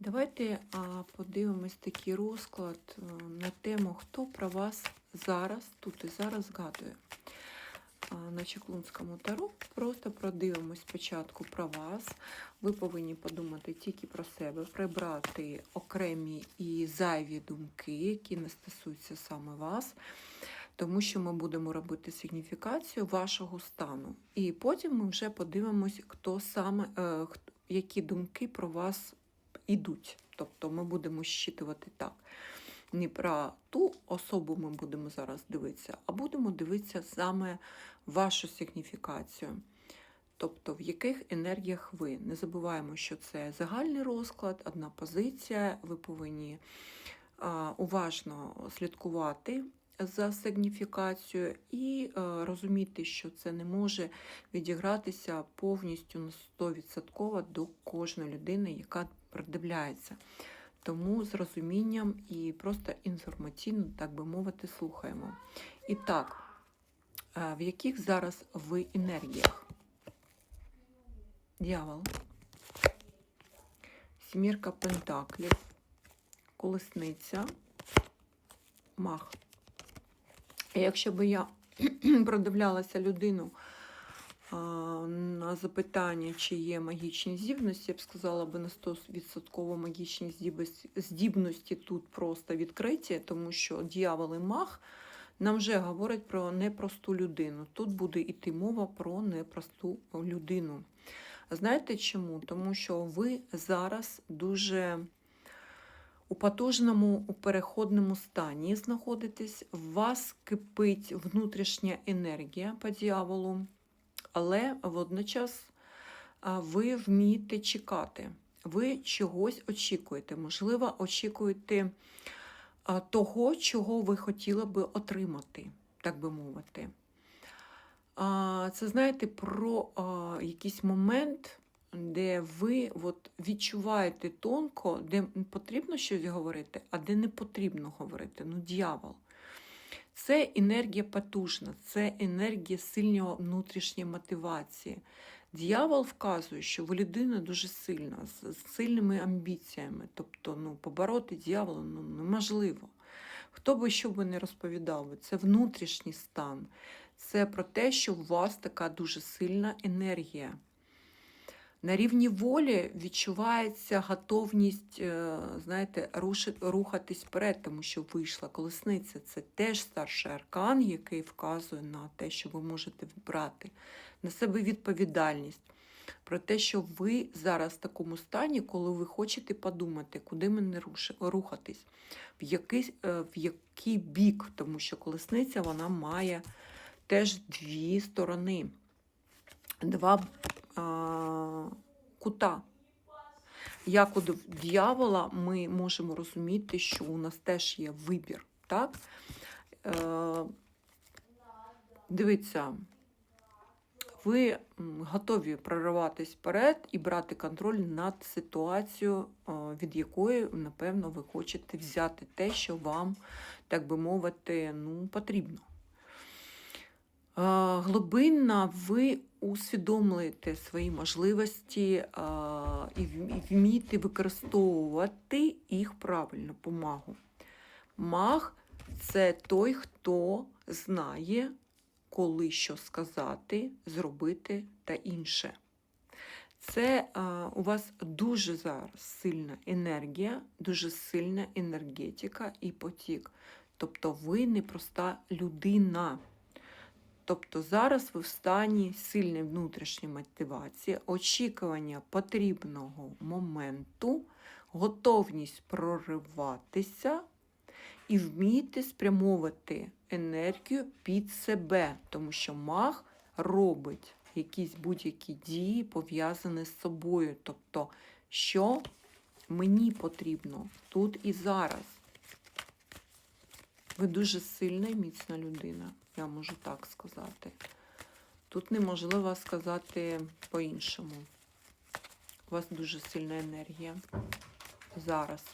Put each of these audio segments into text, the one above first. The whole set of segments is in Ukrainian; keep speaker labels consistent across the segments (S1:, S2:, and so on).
S1: Давайте а, подивимось такий розклад е, на тему, хто про вас зараз, тут і зараз згадує. А, На Чеклунському таро просто продивимось спочатку про вас. Ви повинні подумати тільки про себе, прибрати окремі і зайві думки, які не стосуються саме вас. Тому що ми будемо робити сигніфікацію вашого стану. І потім ми вже подивимось, хто саме, е, які думки про вас ідуть. Тобто ми будемо щитувати так. Не про ту особу ми будемо зараз дивитися, а будемо дивитися саме вашу сигніфікацію. Тобто, в яких енергіях ви. Не забуваємо, що це загальний розклад, одна позиція. Ви повинні уважно слідкувати за сигніфікацією і е, розуміти, що це не може відігратися повністю на 100% до кожної людини, яка придивляється. Тому з розумінням і просто інформаційно, так би мовити, слухаємо. І так, е, в яких зараз ви енергіях? Дьявол, сімірка пентаклів, колесниця, мах. Якщо б я продивлялася людину а, на запитання, чи є магічні здібності, я б сказала би на 100% магічні здібності, тут просто відкриті, тому що дьявол і маг нам вже говорять про непросту людину. Тут буде йти мова про непросту людину. Знаєте чому? Тому що ви зараз дуже у потужному, у переходному стані знаходитесь, в вас кипить внутрішня енергія по дьяволу, але водночас ви вмієте чекати. Ви чогось очікуєте. Можливо, очікуєте того, чого ви хотіли би отримати, так би мовити. Це знаєте про якийсь момент, де ви от, відчуваєте тонко, де потрібно щось говорити, а де не потрібно говорити. Ну, дьявол. Це енергія потужна, це енергія сильної внутрішньої мотивації. Дьявол вказує, що ви людина дуже сильна, з сильними амбіціями. Тобто ну, побороти дьявола ну, неможливо. Хто би що би не розповідав, це внутрішній стан. Це про те, що у вас така дуже сильна енергія. На рівні волі відчувається готовність, е, знаєте, рухатись вперед, тому що вийшла колесниця. Це теж старший аркан, який вказує на те, що ви можете брати на себе відповідальність. Про те, що ви зараз в такому стані, коли ви хочете подумати, куди мені рухатись, в який, е, в який бік, тому що колесниця вона має теж дві сторони, два кута. Як у дьявола ми можемо розуміти, що у нас теж є вибір. Так? Е, дивіться, ви готові прориватись вперед і брати контроль над ситуацією, е, від якої, напевно, ви хочете взяти те, що вам, так би мовити, ну, потрібно. Е, ви усвідомлюєте свої можливості е, і вм- і вмієте використовувати їх правильно по магу. Маг це той, хто знає, коли що сказати, зробити та інше. Це е, у вас дуже зараз сильна енергія, дуже сильна енергетика і потік. Тобто ви непроста людина. Тобто зараз ви в стані сильної внутрішньої мотивації, очікування потрібного моменту, готовність прориватися і вміти спрямовувати енергію під себе, тому що маг робить якісь будь-які дії, пов'язані з собою. Тобто, що мені потрібно тут і зараз. Ви дуже сильна і міцна людина, я можу так сказати. Тут неможливо сказати по-іншому. У вас дуже сильна енергія зараз.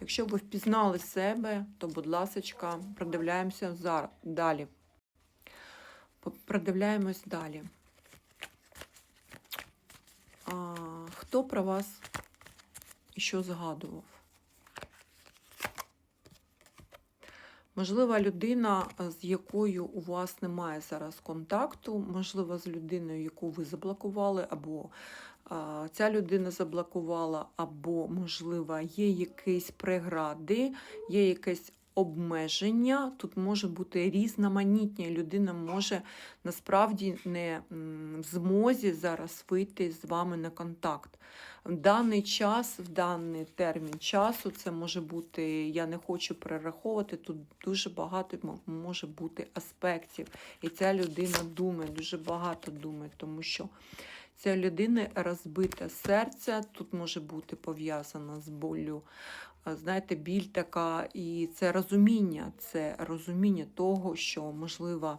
S1: Якщо ви впізнали себе, то, будь ласка, продивляємося зараз, далі. Продивляємось далі. А, хто про вас і що згадував. Можливо, людина, е, з якою у вас немає зараз контакту, можливо, з людиною, яку ви заблокували, або а, ця людина заблокувала, або, можливо, є якісь прегради, є якесь обмеження. Тут може бути різноманітні. Людина може насправді не в змозі зараз вийти з вами на контакт. В даний час, в даний термін часу, це може бути, я не хочу перераховувати, тут дуже багато може бути аспектів. І ця людина думає, дуже багато думає, тому що ця людина розбите серце, тут може бути пов'язано з болю. Знаєте, біль така, і це розуміння, це розуміння того, що, можливо,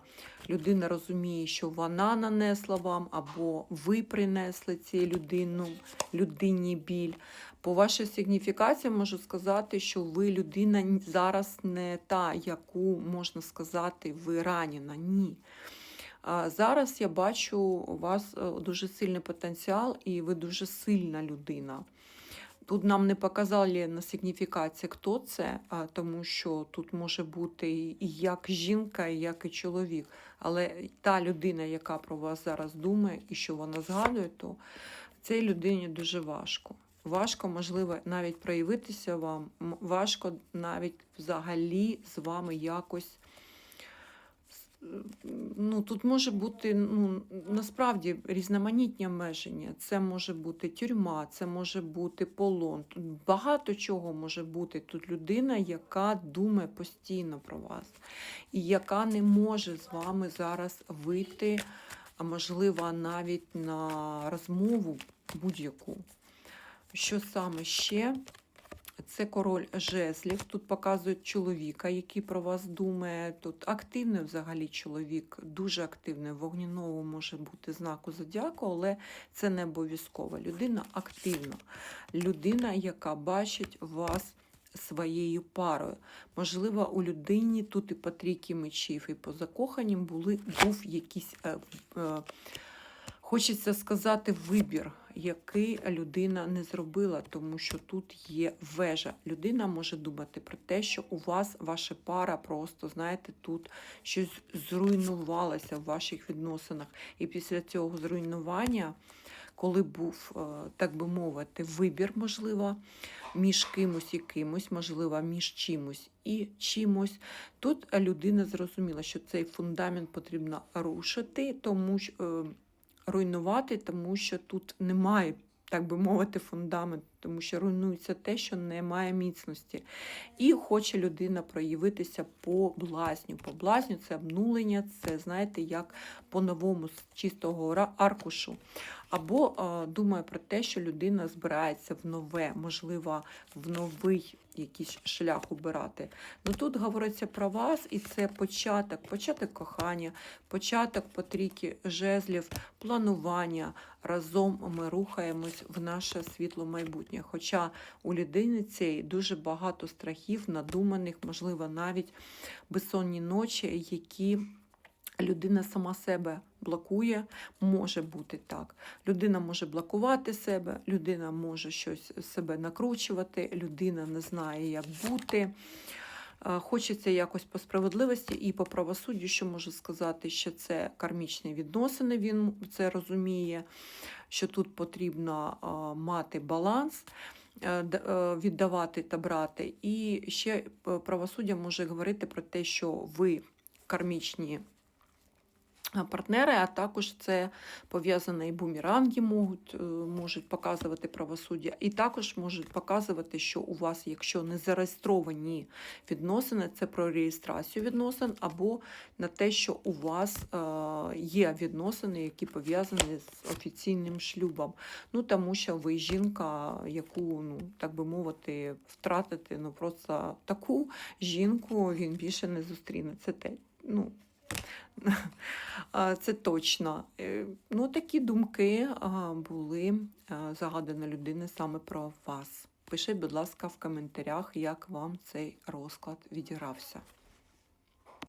S1: людина розуміє, що вона нанесла вам, або ви принесли цій людину, людині біль. По вашій сигніфікації можу сказати, що ви людина зараз не та, яку можна сказати, ви ранена. Ні. Зараз я бачу у вас е, дуже сильний потенціал, і ви дуже сильна людина. Тут нам не показали на сигніфікації, хто це, а, тому що тут може бути і як жінка, і як і чоловік. Але та людина, яка про вас зараз думає і що вона згадує, то цій людині дуже важко. Важко, можливо, навіть проявитися вам, важко навіть взагалі з вами якось. Ну, тут може бути ну, насправді різноманітні обмеження. Це може бути тюрма, це може бути полон. Тут багато чого може бути. Тут людина, яка думає постійно про вас, і яка не може з вами зараз вийти, а можливо, навіть на розмову будь-яку. Що саме ще? Це король жезлів. Тут показують чоловіка, який про вас думає. Тут активний взагалі чоловік, дуже активний. Вогняного може бути знаку зодіаку, але це не обов'язково. Людина активна. Людина, яка бачить вас своєю парою. Можливо, у людині тут і по мечів, і по закоханням були, був якийсь. Е, е, Хочеться сказати вибір, який людина не зробила, тому що тут є вежа. Людина може думати про те, що у вас ваша пара просто, знаєте, тут щось зруйнувалося в ваших відносинах. І після цього зруйнування, коли був, е, так би мовити, вибір, можливо, між кимось і кимось, можливо, між чимось і чимось, тут людина зрозуміла, що цей фундамент потрібно рушити, тому що. Руйнувати, тому що тут немає, так би мовити, фундаменту, тому що руйнується те, що немає міцності. І хоче людина проявитися по блазню. По блазню це обнулення, це, знаєте, як по-новому з чистого аркушу. Або думає про те, що людина збирається в нове, можливо, в новий якийсь шлях обирати. Ну тут говориться про вас, і це початок, початок кохання, початок потрійки жезлів, планування. Разом ми рухаємось в наше світло майбутнє. Хоча у людини цієї дуже багато страхів, надуманих, можливо, навіть безсонні ночі, які людина сама себе блокує, може бути так. Людина може блокувати себе, людина може щось себе накручувати, людина не знає, як бути. Хочеться якось по справедливості і по правосуддю, що можу сказати, що це кармічні відносини, він це розуміє, що тут потрібно мати баланс, е, е, віддавати та брати. І ще е, правосуддя може говорити про те, що ви кармічні партнери, а також це пов'язане і бумеранги можуть, е, можуть показувати правосуддя, і також можуть показувати, що у вас, якщо не зареєстровані відносини, це про реєстрацію відносин, або на те, що у вас е, є відносини, які пов'язані з офіційним шлюбом. Ну тому що ви жінка, яку, ну так би мовити, втратити, ну просто таку жінку він більше не зустріне. Це те. Ну, Це точно. Е, Ну, такі думки були а, загадана людини саме про вас. Пишіть, будь ласка, в коментарях, як вам цей розклад відігрався.